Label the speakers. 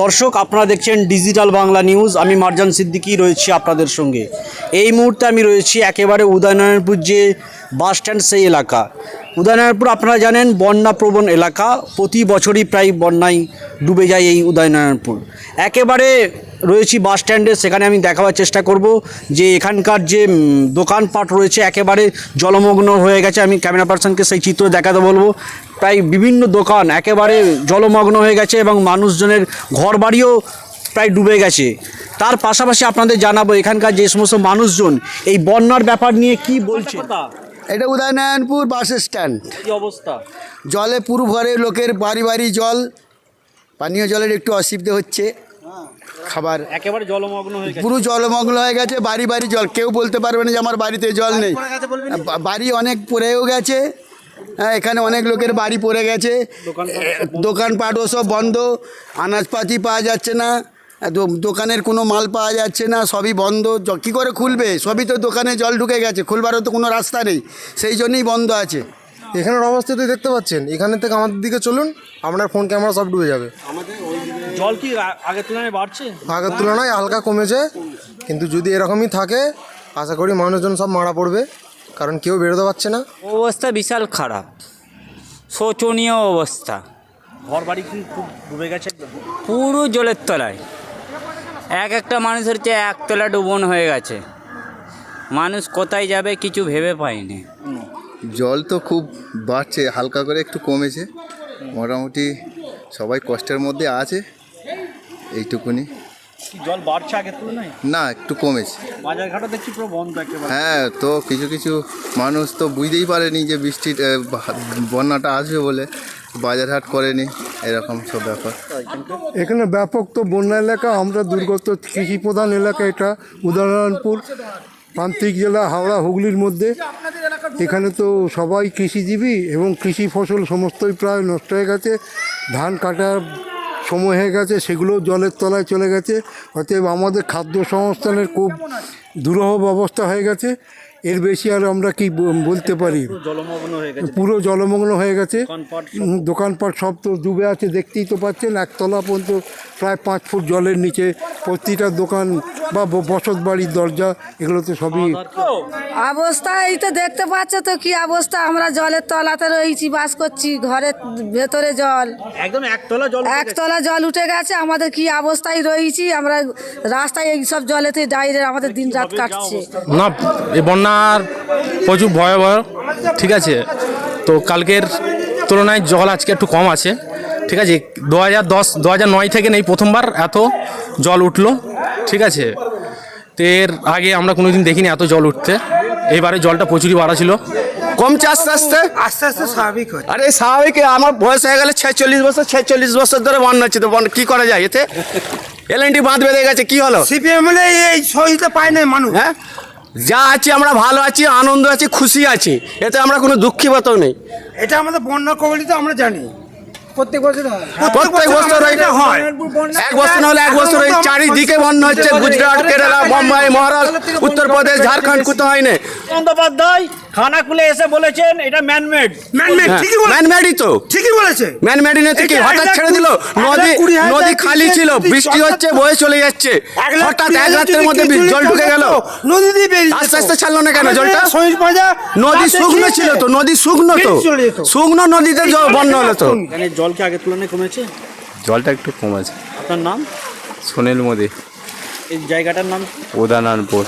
Speaker 1: দর্শক, আপনারা দেখছেন ডিজিটাল বাংলা নিউজ। আমি মারজান সিদ্দিকি রয়েছি আপনাদের সঙ্গে। এই মুহূর্তে আমি রয়েছি একেবারে উদয়নারায়ণপুর যে বাস স্ট্যান্ড সেই এলাকা। উদয়নারায়ণপুর, আপনারা জানেন বন্যা প্রবণ এলাকা, প্রতি বছরই প্রায় বন্যায় ডুবে যায় এই উদয়নারায়ণপুর। একেবারে রয়েছি বাস স্ট্যান্ডে, সেখানে আমি দেখাবার চেষ্টা করব যে এখানকার যে দোকানপাট রয়েছে, একেবারে জলমগ্ন হয়ে গেছে। আমি ক্যামেরা পার্সনকে সেই চিত্র দেখাতে বলব। প্রায় বিভিন্ন দোকান একেবারে জলমগ্ন হয়ে গেছে এবং মানুষজনের ঘর বাড়িও প্রায় ডুবে গেছে। তার পাশাপাশি আপনাদের জানাব, এখানকার যে সমস্ত মানুষজন, এই বন্যার ব্যাপার নিয়ে কি বলছে?
Speaker 2: এটা উদয়নারায়ণপুর বাস স্ট্যান্ড।
Speaker 1: কি অবস্থা?
Speaker 2: জলে পুরো ঘরে লোকের বাড়ি বাড়ি জল। পানীয় জলের একটু অসুবিধে হচ্ছে। খাবার
Speaker 1: একেবারে জলমগ্ন হয়ে
Speaker 2: পুরো জলমগ্ন হয়ে গেছে বাড়ি বাড়ি জল। কেউ বলতে পারবে না যে আমার বাড়িতে জল নেই। বাড়ি অনেক পড়েও গেছে। হ্যাঁ এখানে অনেক লোকের বাড়ি পড়ে গেছে। দোকানপাটও সব বন্ধ। আনাজপাতি পাওয়া যাচ্ছে না। দোকানের কোনো মাল পাওয়া যাচ্ছে না সবই বন্ধ। কী করে খুলবে? সবই তো দোকানে জল ঢুকে গেছে খুলবারও তো কোনো রাস্তা নেই। সেই জন্যই বন্ধ আছে।
Speaker 3: এখানের অবস্থা তো দেখতে পাচ্ছেন এখানে থেকে আমাদের দিকে চলুন আপনার ফোন ক্যামেরা সব ডুবে যাবে।
Speaker 1: জল কি আগের তুলনায় বাড়ছে?
Speaker 3: আগের তুলনায় হালকা কমেছে কিন্তু যদি এরকমই থাকে আশা করি মানুষজন সব মারা পড়বে কারণ কেউ বেরোতে পারছে না।
Speaker 4: অবস্থা বিশাল খারাপ। শোচনীয় অবস্থা।
Speaker 1: ঘর বাড়ি কি খুব ডুবে গেছে
Speaker 4: পুরো জলের তলায়। এক একটা মানুষের চেয়ে একতলা ডুবন হয়ে গেছে। মানুষ কোথায় যাবে কিছু ভেবে পায়নি।
Speaker 5: জল তো খুব বাড়ছে, হালকা করে একটু কমেছে। মোটামুটি সবাই কষ্টের মধ্যে আছে, এইটুকুনি।
Speaker 1: জল বাড়ছে আগের তুলনায়?
Speaker 5: না একটু কমেছে।
Speaker 1: বাজার ঘাটও দেখছি পুরো বন্ধ একেবারে।
Speaker 5: হ্যাঁ তো কিছু কিছু মানুষ তো বুঝতেই পারেনি যে বৃষ্টির বা- বন্যাটা আসবে বলে। বাজার হাট করেনি এরকম সব ব্যাপার।
Speaker 6: এখানে ব্যাপক তো বন্যা এলাকা আমরা দুর্গত কৃষি প্রধান এলাকা এটা উদাহরণপুর প্রান্তিক জেলা হাওড়া হুগলির মধ্যে। এখানে তো সবাই কৃষিজীবী এবং কৃষি ফসল সমস্তই প্রায় নষ্ট হয়ে গেছে। ধান কাটার সময় হয়ে গেছে, সেগুলোও জলের তলায় চলে গেছে। অতএব আমাদের খাদ্য সংস্থানের খুব দুরহ ব্যবস্থা হয়ে গেছে। এর বেশি আর আমরা কি বলতে পারি?
Speaker 1: জলমগ্ন হয়ে গেছে।
Speaker 6: পুরো জলমগ্ন হয়ে গেছে।
Speaker 1: দোকানপাট
Speaker 6: সব তো ডুবে আছে দেখতেই তো পাচ্ছেন একতলা পর্যন্ত প্রায় পাঁচ ফুট জলের নিচে। প্রতিটা দোকান বা ব- বসত বাড়ির দরজা এগুলো তো সবই
Speaker 7: অবস্থা? এই তো দেখতে পাচ্ছ তো কি অবস্থা। আমরা জলের তলাতে রয়েছি বাস করছি ঘরের ভেতরে জল।
Speaker 1: একদম একতলা জল উঠে গেছে।
Speaker 7: একতলা জল উঠে গেছে আমাদের কি অবস্থায় রয়েছি? আমরা রাস্তায় এই সব জলেতে ডাইরে আমাদের দিন রাত কাটছে।
Speaker 8: না এই বন্যার প্রচুর ভয়াবহ ঠিক আছে? তো কালকের তুলনায় জল আজকে একটু কম আছে। ঠিক আছে? দু হাজার দশ দু হাজার নয় থেকে নেই প্রথমবার এত জল উঠল। ঠিক আছে? তো এর আগে আমরা কোনোদিন দেখিনি এত জল উঠতে। এবারে জলটা প্রচুরই বাড়া ছিল।
Speaker 2: কমছে আস্তে আস্তে?
Speaker 3: আস্তে আস্তে স্বাভাবিক হয়
Speaker 2: আরে স্বাভাবিক আমার বয়স হয়ে গেলে ছেচল্লিশ বছর ছেচল্লিশ বছর ধরে বন্যা হচ্ছে তো বন্যা কী করা যায়? এতে এলএনটি বাঁধ বেঁধে গেছে কি হলো?
Speaker 3: সিপিএম এই সহিতে পায় না মানুষ।
Speaker 2: হ্যাঁ? যা আছি আমরা ভালো আছি আনন্দ আছি খুশি আছি। এতে আমরা কোনো দুঃখী দুঃখীবত নেই।
Speaker 3: এটা আমাদের বন্যা কবলিত আমরা জানি। প্রত্যেক বছর হয়।
Speaker 2: প্রত্যেক বছর
Speaker 3: হয়।
Speaker 2: এক বছর না হলে এক বছর চারিদিকে বন্যা হচ্ছে। গুজরাট কেরালা বোম্বাই মহারাষ্ট্র উত্তরপ্রদেশ ঝাড়খণ্ড কোথাও হয়নি।
Speaker 1: বন্দ্যোপাধ্যায় খানাকুলে এসে বলেছেন এটা ম্যানমেড
Speaker 3: ম্যানমেড ঠিকই বলে
Speaker 2: ম্যানমেডই তো।
Speaker 3: ঠিকই বলেছে।
Speaker 2: ম্যানমেডই না থেকে হঠাৎ ছেড়ে দিল নদী নদী খালি ছিল বৃষ্টি হচ্ছে বয়ে চলে যাচ্ছে। হঠাৎ এক রাতের মধ্যে জল ঢুকে গেল।
Speaker 3: নদী দিয়ে বেরিয়ে
Speaker 2: আস্তে আস্তে ছাড়লো না কেন জলটা? নদী শুকনো ছিল তো নদী শুকনো তো। শুকনো নদীতে জল বন্যা হলো তো।
Speaker 1: জল কি আগের তুলনায় কমেছে?
Speaker 9: জলটা একটু কম আছে
Speaker 1: আপনার নাম?
Speaker 9: সুনীল মোদি।
Speaker 1: এই জায়গাটার নাম
Speaker 9: উদানানপুর